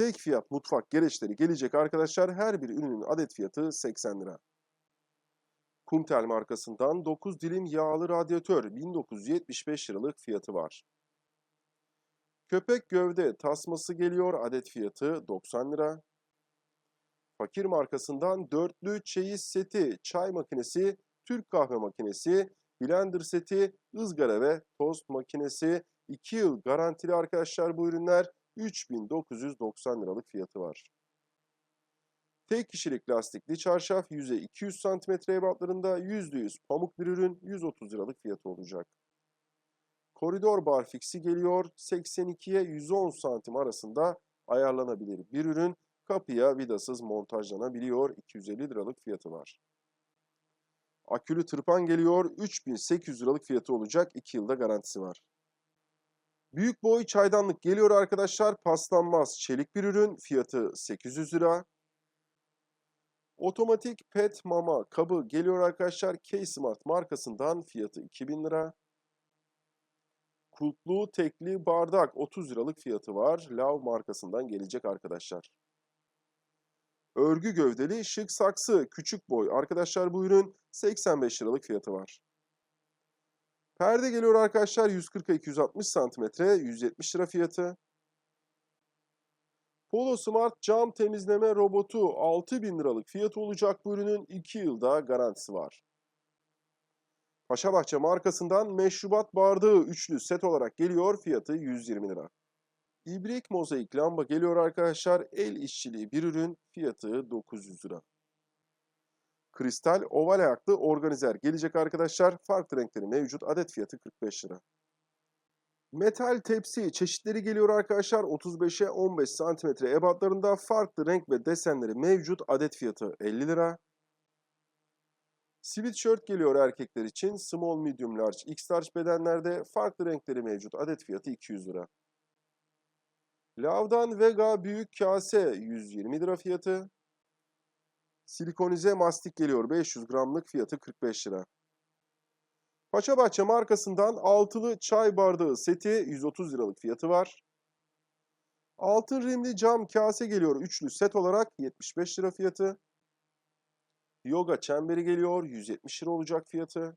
Tek fiyat mutfak gereçleri gelecek arkadaşlar. Her bir ürünün adet fiyatı 80 lira. Kumtel markasından 9 dilim yağlı radyatör 1975 liralık fiyatı var. Köpek gövde tasması geliyor adet fiyatı 90 lira. Fakir markasından dörtlü çeyiz seti, çay makinesi, Türk kahve makinesi, blender seti, ızgara ve tost makinesi 2 yıl garantili arkadaşlar bu ürünler 3990 liralık fiyatı var. Tek kişilik lastikli çarşaf yüze 200 cm ebatlarında %100 pamuk bir ürün 130 liralık fiyatı olacak. Koridor barfiksi geliyor 82'ye 110 santim arasında ayarlanabilir bir ürün kapıya vidasız montajlanabiliyor 250 liralık fiyatı var. Akülü tırpan geliyor 3800 liralık fiyatı olacak 2 yılda garantisi var. Büyük boy çaydanlık geliyor arkadaşlar paslanmaz çelik bir ürün fiyatı 800 lira. Otomatik pet mama kabı geliyor arkadaşlar K-Smart markasından fiyatı 2000 lira. Kulplu tekli bardak 30 liralık fiyatı var. Lav markasından gelecek arkadaşlar. Örgü gövdeli şık saksı küçük boy. Arkadaşlar bu ürün 85 liralık fiyatı var. Perde geliyor arkadaşlar 140'a 260 santimetre 170 lira fiyatı. Polo Smart cam temizleme robotu 6000 liralık fiyatı olacak bu ürünün 2 yılda garantisi var. Paşabahçe markasından meşrubat bardağı üçlü set olarak geliyor fiyatı 120 lira. İbrik mozaik lamba geliyor arkadaşlar el işçiliği bir ürün fiyatı 900 lira. Kristal oval ayaklı organizer gelecek arkadaşlar farklı renkleri mevcut adet fiyatı 45 lira. Metal tepsi çeşitleri geliyor arkadaşlar 35'e 15 cm ebatlarında farklı renk ve desenleri mevcut adet fiyatı 50 lira. Sweatshirt geliyor erkekler için small, medium, large, x large bedenlerde farklı renkleri mevcut adet fiyatı 200 lira. Lavdan Vega büyük kase 120 lira fiyatı. Silikonize mastik geliyor 500 gramlık fiyatı 45 lira. Paşabahçe markasından altılı çay bardağı seti 130 liralık fiyatı var. Altın rimli cam kase geliyor üçlü set olarak 75 lira fiyatı. Yoga çemberi geliyor 170 lira olacak fiyatı.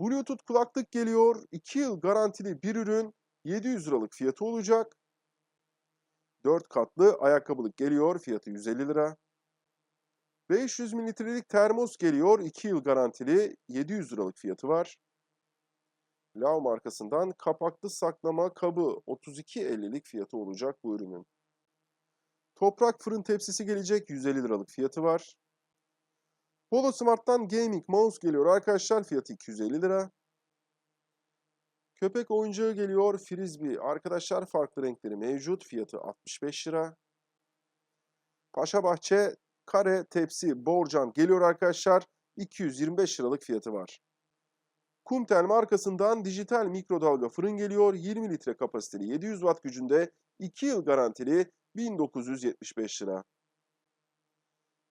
Bluetooth kulaklık geliyor 2 yıl garantili bir ürün 700 liralık fiyatı olacak. 4 katlı ayakkabılık geliyor fiyatı 150 lira. 500 mililitrelik termos geliyor 2 yıl garantili 700 liralık fiyatı var. Lav markasından kapaklı saklama kabı 32.50'lik fiyatı olacak bu ürünün. Toprak fırın tepsisi gelecek 150 liralık fiyatı var. Polo Smart'tan gaming mouse geliyor arkadaşlar fiyatı 250 lira. Köpek oyuncağı geliyor frisbee arkadaşlar farklı renkleri mevcut fiyatı 65 lira. Paşabahçe kare tepsi borcam geliyor arkadaşlar 225 liralık fiyatı var. Kumtel markasından dijital mikrodalga fırın geliyor. 20 litre kapasiteli 700 watt gücünde 2 yıl garantili 1975 lira.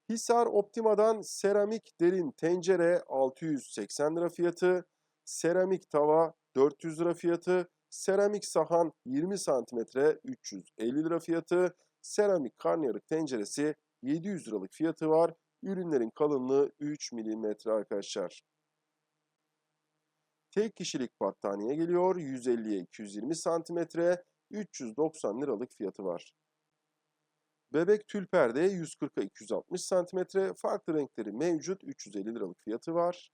Hisar Optima'dan seramik derin tencere 680 lira fiyatı. Seramik tava 400 lira fiyatı. Seramik sahan 20 santimetre 350 lira fiyatı. Seramik karnıyarık tenceresi 700 liralık fiyatı var. Ürünlerin kalınlığı 3 milimetre arkadaşlar. Tek kişilik battaniye geliyor. 150'ye 220 santimetre 390 liralık fiyatı var. Bebek tül perde 140'a 260 santimetre farklı renkleri mevcut 350 liralık fiyatı var.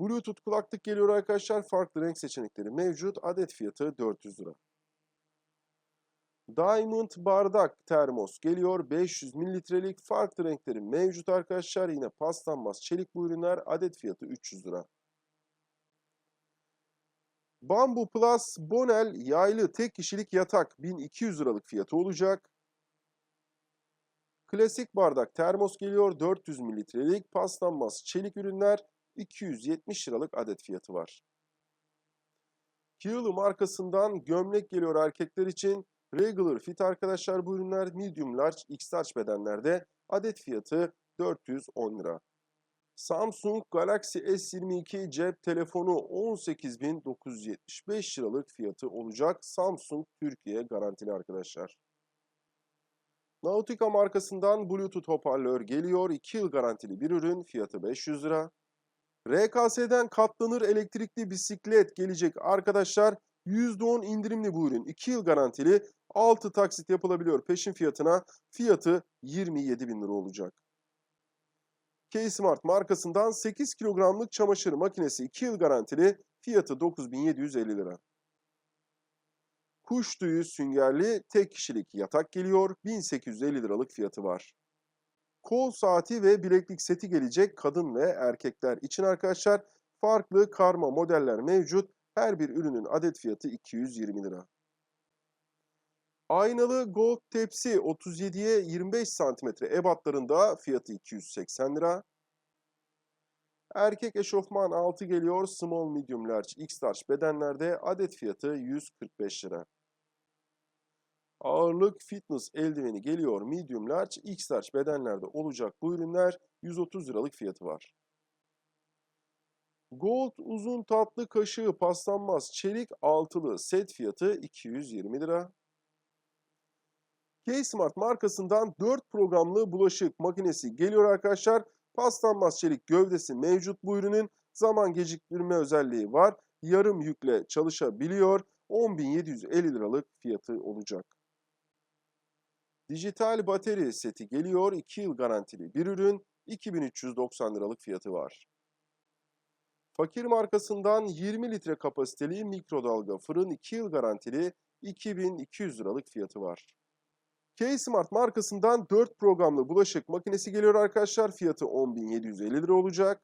Bluetooth kulaklık geliyor arkadaşlar. Farklı renk seçenekleri mevcut. Adet fiyatı 400 lira. Diamond bardak termos geliyor. 500 mililitrelik farklı renkleri mevcut arkadaşlar. Yine paslanmaz çelik bu ürünler. Adet fiyatı 300 lira. Bambu Plus Bonel yaylı tek kişilik yatak 1200 liralık fiyatı olacak. Klasik bardak termos geliyor 400 mililitrelik paslanmaz çelik ürünler 270 liralık adet fiyatı var. Kiyılı markasından gömlek geliyor erkekler için. Regular fit arkadaşlar bu ürünler medium large x large bedenlerde adet fiyatı 410 lira. Samsung Galaxy S22 cep telefonu 18.975 liralık fiyatı olacak. Samsung Türkiye garantili arkadaşlar. Nautica markasından Bluetooth hoparlör geliyor. 2 yıl garantili bir ürün. Fiyatı 500 lira. RKS'den katlanır elektrikli bisiklet gelecek arkadaşlar. %10 indirimli bu ürün. 2 yıl garantili. 6 taksit yapılabiliyor peşin fiyatına. Fiyatı 27 bin lira olacak. K-Smart markasından 8 kilogramlık çamaşır makinesi 2 yıl garantili. Fiyatı 9750 lira. Kuş tüyü süngerli tek kişilik yatak geliyor. 1850 liralık fiyatı var. Kol saati ve bileklik seti gelecek kadın ve erkekler için arkadaşlar. Farklı karma modeller mevcut. Her bir ürünün adet fiyatı 220 lira. Aynalı gold tepsi 37'ye 25 cm ebatlarında fiyatı 280 lira. Erkek eşofman altı geliyor small medium large x large bedenlerde adet fiyatı 145 lira. Ağırlık fitness eldiveni geliyor medium large x large bedenlerde olacak bu ürünler 130 liralık fiyatı var. Gold uzun tatlı kaşığı paslanmaz çelik altılı set fiyatı 220 lira. K-Smart markasından 4 programlı bulaşık makinesi geliyor arkadaşlar. Paslanmaz çelik gövdesi mevcut bu ürünün. Zaman geciktirme özelliği var. Yarım yükle çalışabiliyor. 10.750 liralık fiyatı olacak. Dijital bateri seti geliyor. 2 yıl garantili bir ürün. 2390 liralık fiyatı var. Fakir markasından 20 litre kapasiteli mikrodalga fırın 2 yıl garantili 2200 liralık fiyatı var. K-Smart markasından 4 programlı bulaşık makinesi geliyor arkadaşlar. Fiyatı 10.750 lira olacak.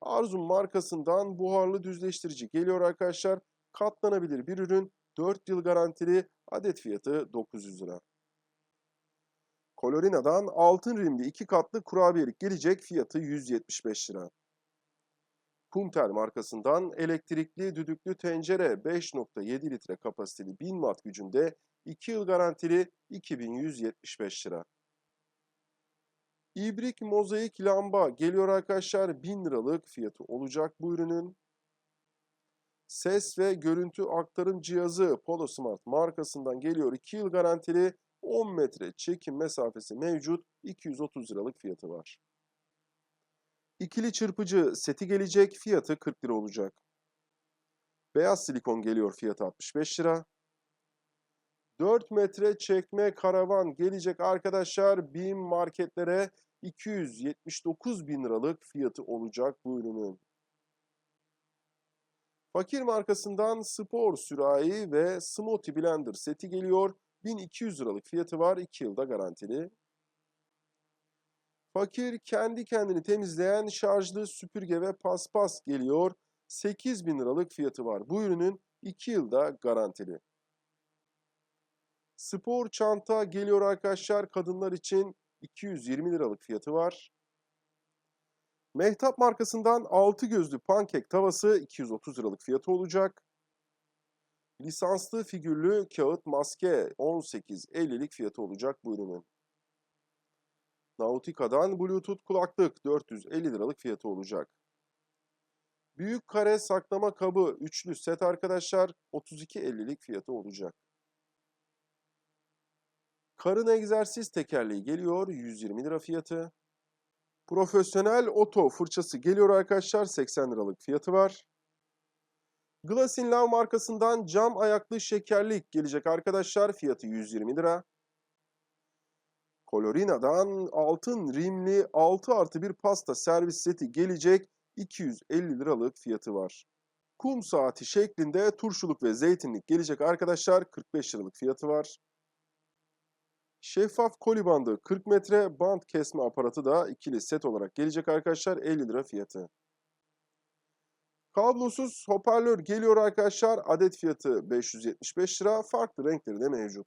Arzum markasından buharlı düzleştirici geliyor arkadaşlar. Katlanabilir bir ürün. 4 yıl garantili adet fiyatı 900 lira. Colorina'dan altın rimli 2 katlı kurabiyelik gelecek fiyatı 175 lira. Kumtel markasından elektrikli düdüklü tencere 5.7 litre kapasiteli 1000 watt gücünde 2 yıl garantili 2175 lira. İbrik mozaik lamba geliyor arkadaşlar 1000 liralık fiyatı olacak bu ürünün. Ses ve görüntü aktarım cihazı Polo Smart markasından geliyor 2 yıl garantili 10 metre çekim mesafesi mevcut 230 liralık fiyatı var. İkili çırpıcı seti gelecek fiyatı 40 lira olacak. Beyaz silikon geliyor fiyatı 65 lira. 4 metre çekme karavan gelecek arkadaşlar. BİM marketlere 279 bin liralık fiyatı olacak bu ürünün. Fakir markasından spor sürahi ve smoothie blender seti geliyor. 1200 liralık fiyatı var. 2 yılda garantili. Fakir kendi kendini temizleyen şarjlı süpürge ve paspas geliyor. 8000 liralık fiyatı var. Bu ürünün 2 yılda garantili. Spor çanta geliyor arkadaşlar. Kadınlar için 220 liralık fiyatı var. Mehtap markasından 6 gözlü pankek tavası 230 liralık fiyatı olacak. Lisanslı figürlü kağıt maske 18.50'lik fiyatı olacak bu ürünün. Nautica'dan Bluetooth kulaklık 450 liralık fiyatı olacak. Büyük kare saklama kabı üçlü set arkadaşlar 32.50'lik fiyatı olacak. Karın egzersiz tekerleği geliyor 120 lira fiyatı. Profesyonel oto fırçası geliyor arkadaşlar 80 liralık fiyatı var. Glass in Love markasından cam ayaklı şekerlik gelecek arkadaşlar fiyatı 120 lira. Colorina'dan altın rimli 6 artı 1 pasta servis seti gelecek 250 liralık fiyatı var. Kum saati şeklinde turşuluk ve zeytinlik gelecek arkadaşlar 45 liralık fiyatı var. Şeffaf koli bandı 40 metre band kesme aparatı da ikili set olarak gelecek arkadaşlar 50 lira fiyatı. Kablosuz hoparlör geliyor arkadaşlar. Adet fiyatı 575 lira. Farklı renkleri de mevcut.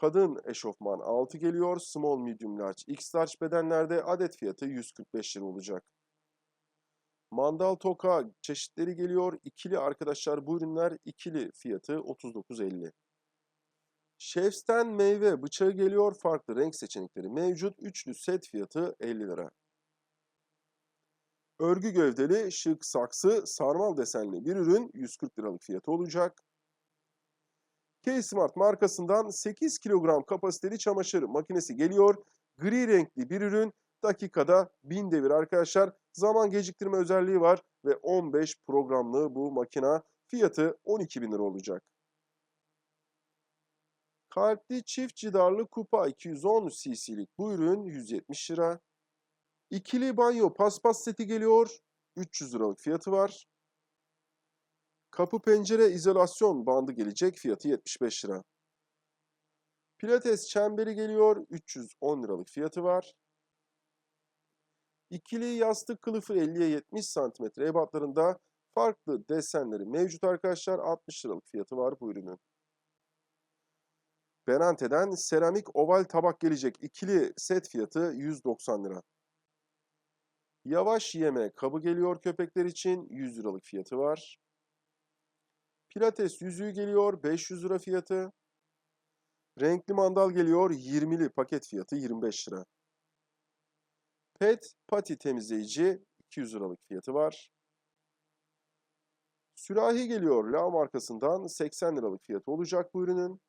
Kadın eşofman 6 geliyor. Small, medium, large, x large bedenlerde adet fiyatı 145 lira olacak. Mandal toka çeşitleri geliyor. İkili arkadaşlar bu ürünler ikili fiyatı 39.50. Chefs'ten meyve bıçağı geliyor. Farklı renk seçenekleri mevcut. Üçlü set fiyatı 50 lira. Örgü gövdeli şık saksı sarmal desenli bir ürün 140 liralık fiyatı olacak. K-Smart markasından 8 kilogram kapasiteli çamaşır makinesi geliyor. Gri renkli bir ürün dakikada 1000 devir arkadaşlar. Zaman geciktirme özelliği var ve 15 programlı bu makina fiyatı 12.000 lira olacak. Kalpli çift cidarlı kupa 210 cc'lik bu ürün 170 lira. İkili banyo paspas seti geliyor. 300 liralık fiyatı var. Kapı pencere izolasyon bandı gelecek. Fiyatı 75 lira. Pilates çemberi geliyor. 310 liralık fiyatı var. İkili yastık kılıfı 50'ye 70 cm ebatlarında farklı desenleri mevcut arkadaşlar. 60 liralık fiyatı var bu ürünün. Benante'den seramik oval tabak gelecek. ikili set fiyatı 190 lira. Yavaş yeme kabı geliyor köpekler için 100 liralık fiyatı var. Pilates yüzüğü geliyor 500 lira fiyatı. Renkli mandal geliyor 20'li paket fiyatı 25 lira. Pet pati temizleyici 200 liralık fiyatı var. Sürahi geliyor La markasından 80 liralık fiyatı olacak bu ürünün.